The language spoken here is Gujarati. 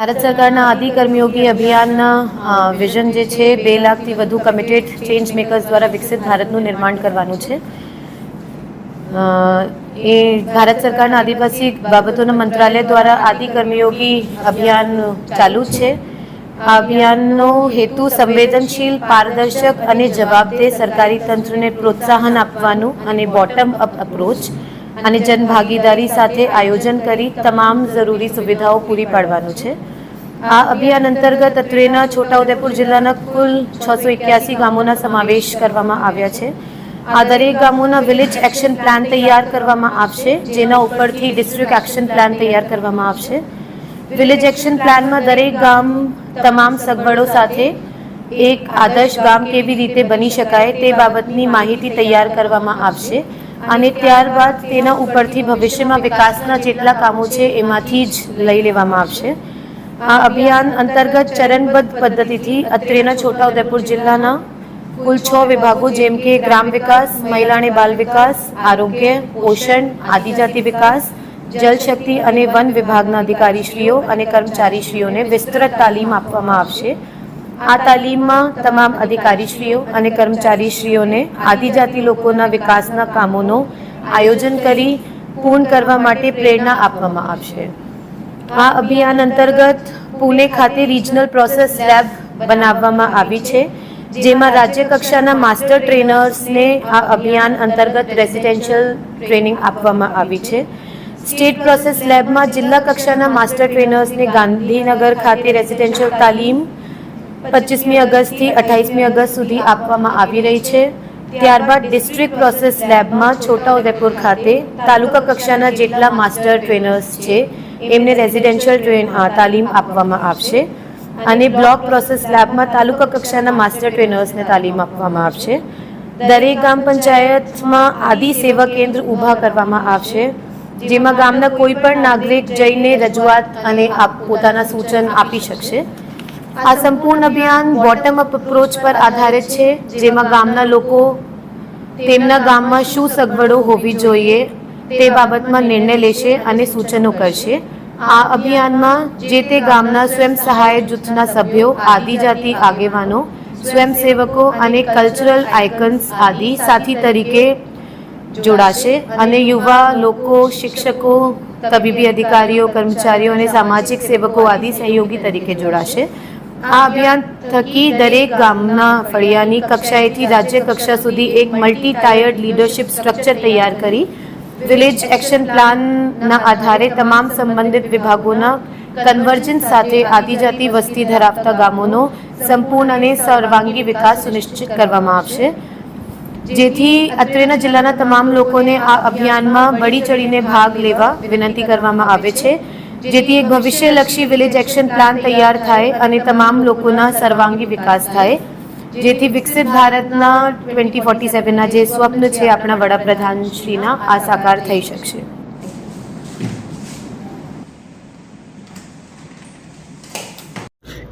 ભારત સરકારના આદિકર્મયોગી અભિયાનના વિઝન જે છે, બે લાખથી વધુ કમિટેડ ચેન્જ મેકર્સ દ્વારા વિકસિત ભારતનું નિર્માણ કરવાનું છે. એ ભારત સરકારના આદિવાસી બાબતોના મંત્રાલય દ્વારા આદિકર્મયોગી અભિયાન ચાલુ છે. આ અભિયાનનો હેતુ સંવેદનશીલ, પારદર્શક અને જવાબદેહ સરકારી તંત્રને પ્રોત્સાહન આપવાનું અને બોટમ અપ અપ્રોચ અને જનભાગીદારી સાથે આયોજન કરી તમામ જરૂરી સુવિધાઓ પૂરી પાડવાનું છે. આ અભિયાન અંતર્ગત અત્રેના છોટાઉદેપુર જિલ્લાના કુલ છસો એક્યાસી ગામોના સમાવેશ કરવામાં આવ્યા છે. આ દરેક ગામોના વિલેજ એક્શન પ્લાન તૈયાર કરવામાં આવશે, જેના ઉપરથી ડિસ્ટ્રિક્ટ એક્શન પ્લાન તૈયાર કરવામાં આવશે. વિલેજ એક્શન પ્લાનમાં દરેક ગામ તમામ સગવડો સાથે એક આદર્શ ગામ કેવી રીતે બની શકાય તે બાબતની માહિતી તૈયાર કરવામાં આવશે અને ત્યારબાદ તેના ઉપરથી ભવિષ્યમાં વિકાસના જેટલા કામો છે એમાંથી જ લઈ લેવામાં આવશે. આ અભિયાન અંતર્ગત ચરણબદ્ધ પદ્ધતિથી અત્રેના છોટાઉદેપુર જિલ્લાના કુલ છ વિભાગો જેમ કે ગ્રામ વિકાસ મહિલા અને બાલ વિકાસ, આરોગ્ય, પોષણ, આદિજાતિ વિકાસ જલશક્તિ અને વન વિભાગના અધિકારીશ્રીઓ અને કર્મચારીશ્રીઓને વિસ્તૃત તાલીમ આપવામાં આવશે. આ તાલીમમાં તમામ અધિકારીશ્રીઓ અને કર્મચારીશ્રીઓને આદિજાતિ લોકોના વિકાસના કામોનું આયોજન કરી પૂર્ણ કરવા માટે પ્રેરણા આપવામાં આવશે. આ અભિયાન અંતર્ગત પુણે ખાતે રિજનલ પ્રોસેસ લેબ બનાવવામાં આવી છે, જેમાં રાજ્ય કક્ષાના માસ્ટર ટ્રેનર્સને આ અભિયાન અંતર્ગત રેસિડેન્શિયલ ટ્રેનિંગ આપવામાં આવી છે. સ્ટેટ પ્રોસેસ લેબમાં જિલ્લા કક્ષાના માસ્ટર ટ્રેનર્સને ગાંધીનગર ખાતે રેસિડેન્શિયલ તાલીમ પચીસમી ઓગસ્ટથી અઠ્ઠાવીસમી ઓગસ્ટ સુધી આપવામાં આવી રહી છે. ત્યારબાદ ડિસ્ટ્રિક્ટ પ્રોસેસ લેબમાં છોટાઉદેપુર ખાતે તાલુકા કક્ષાના જેટલા માસ્ટર ટ્રેનર્સ છે એમને રેઝિડેન્શિયલ ટ્રેન તાલીમ આપવામાં આવશે. અને બ્લોક પ્રોસેસ લેબમાં તાલુકા કક્ષાના માસ્ટર ટ્રેનર્સને તાલીમ આપવામાં આવશે. દરેક ગામ પંચાયતમાં આદિ સેવા કેન્દ્ર ઊભા કરવામાં આવશે, જેમાં ગામના કોઈ પણ નાગરિક જઈને રજૂઆત અને પોતાના સૂચન આપી શકશે. આ સંપૂર્ણ અભિયાન બોટમ અપ અપ્રોચ પર આધારિત છે, જેમાં ગામના લોકો તેમના ગામમાં શું સગવડો હોવી જોઈએ તે બાબતમાં નિર્ણય લેશે અને સૂચનો કરશે. આ અભિયાનમાં જે તે ગામના સ્વયં સહાય જૂથના સભ્યો, આદિજાતિ આગેવાનો, સ્વયંસેવકો અને કલ્ચરલ આઇકન્સ આદિ સાથી તરીકે જોડાશે અને યુવા લોકો, શિક્ષકો, તબીબી અધિકારીઓ, કર્મચારીઓ અને સામાજિક સેવકો આદિ સહયોગી તરીકે જોડાશે. આ અભિયાન થકી દરેક ગામના ફળિયાની કક્ષાએથી રાજ્ય કક્ષા સુધી એક મલ્ટી ટાયર્ડ લીડરશિપ સ્ટ્રક્ચર તૈયાર કરી વિલેજ એક્શન પ્લાનના આધારે તમામ સંબંધિત વિભાગોના કન્વર્જન્સ સાથે આદિજાતિ વસ્તી ધરાવતા ગામોનો સંપૂર્ણ અને સર્વાંગી વિકાસ સુનિશ્ચિત કરવામાં આવશે. જેથી અત્રેના જિલ્લાના તમામ લોકોને આ અભિયાનમાં બળી ચડીને ભાગ લેવા વિનંતી કરવામાં આવે છે. જેથી એક ભવિષ્યલક્ષી વિલેજ એક્શન પ્લાન તૈયાર થાય અને તમામ લોકોના સર્વાંગી વિકાસ થાય. જેથી વિકસિત ભારતના ટ્વેન્ટી ફોર્ટી સેવનના જે સ્વપ્ન છે આપણા વડાપ્રધાનશ્રીના, આ સાકાર થઈ શકશે.